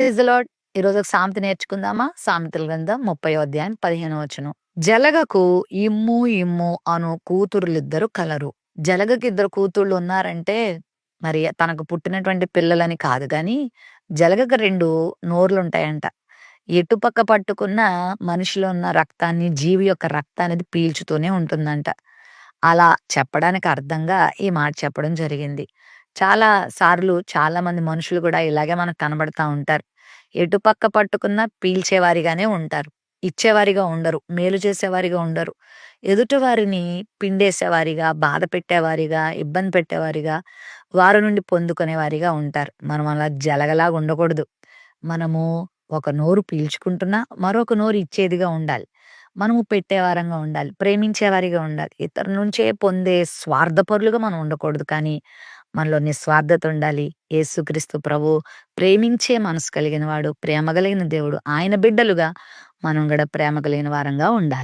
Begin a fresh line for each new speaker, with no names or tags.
Praise the lord. ఈరోజు ఒక సామెత నేర్చుకుందామా? సామెతల గ్రంథం 30 అధ్యాయం పదిహేను వచ్చును జలగకు ఇమ్ము ఇమ్ము అను కూతురులిద్దరు కలరు. జలగకి ఇద్దరు కూతుళ్ళు ఉన్నారంటే మరి తనకు పుట్టినటువంటి పిల్లలని కాదు కానీ జలగకు రెండు నోర్లుంటాయంట. ఎటుపక్క పట్టుకున్న మనిషిలో ఉన్న రక్తాన్ని, జీవి యొక్క రక్తాన్నది పీల్చుతూనే ఉంటుందంట. అలా చెప్పడానికి అర్థంగా ఈ మాట చెప్పడం జరిగింది. చాలా సార్లు చాలామంది మనుషులు కూడా ఇలాగే మనకు కనబడతా ఉంటారు. ఎటుపక్క పట్టుకున్నా పీల్చేవారిగానే ఉంటారు. ఇచ్చేవారిగా ఉండరు. మేలు చేసేవారిగా ఉండరు. ఎదుటివారిని పిండేసేవారిగా, బాధ పెట్టేవారిగా, ఇబ్బంది పెట్టేవారిగా, వారి నుండి పొందుకునేవారిగా ఉంటారు. మనం అలా జలగలాగా ఉండకూడదు. మనము ఒక నోరు పీల్చుకుంటున్నా, మరొక నోరు ఇచ్చేదిగా ఉండాలి. మనము పెట్టేవారంగా ఉండాలి. ప్రేమించేవారిగా ఉండాలి. ఇతరుల నుంచే పొందే స్వార్థపరులుగా మనం ఉండకూడదు. కానీ మనలో నిస్వార్థత ఉండాలి. యేసుక్రీస్తు ప్రభు ప్రేమించే మనసు కలిగిన వాడు, ప్రేమ కలిగిన దేవుడు. ఆయన బిడ్డలుగా మనం కూడా ప్రేమ కలిగిన వారంగా ఉండాలి.